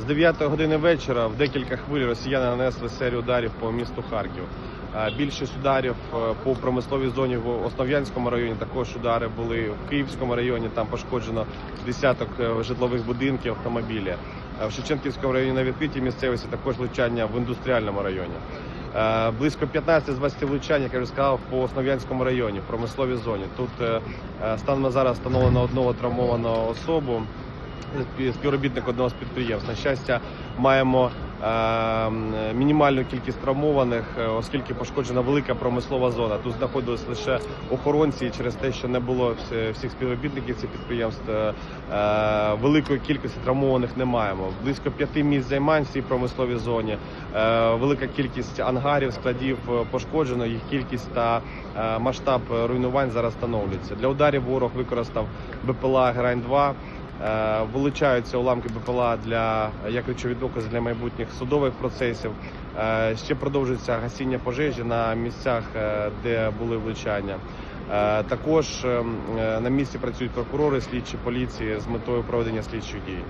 З 9 години вечора в декілька хвиль росіяни нанесли серію ударів по місту Харків. Більшість ударів е, по промисловій зоні в Основ'янському районі. Також удари були в Київському районі. Там пошкоджено десяток е, житлових будинків, автомобілі. В Шевченківському районі на відкритій місцевості також влучання в індустріальному районі. Е, Близько 15 з 20 влучань, як я вже сказав, по Основ'янському районі, в промисловій зоні. Тут станом на зараз встановлено одного травмованого особу співробітник одного з підприємств. На щастя, маємо е, мінімальну кількість травмованих, е, оскільки пошкоджена велика промислова зона. Тут знаходились лише охоронці, і через те, що не було всіх співробітників цих підприємств, е, е, великої кількості травмованих не маємо. Близько п'яти місць займань в цій промисловій зоні. Велика кількість ангарів, складів пошкоджено. Їх кількість та масштаб руйнувань зараз встановлюється. Для ударів ворог використав БПЛА Грань 2 Е, Вилучаються уламки БПЛА для як речові докази для майбутніх судових процесів. Е, Ще продовжується гасіння пожежі на місцях, е, де були влучання. Е, Також ем, е, на місці працюють прокурори, слідчі поліції з метою проведення слідчих дій.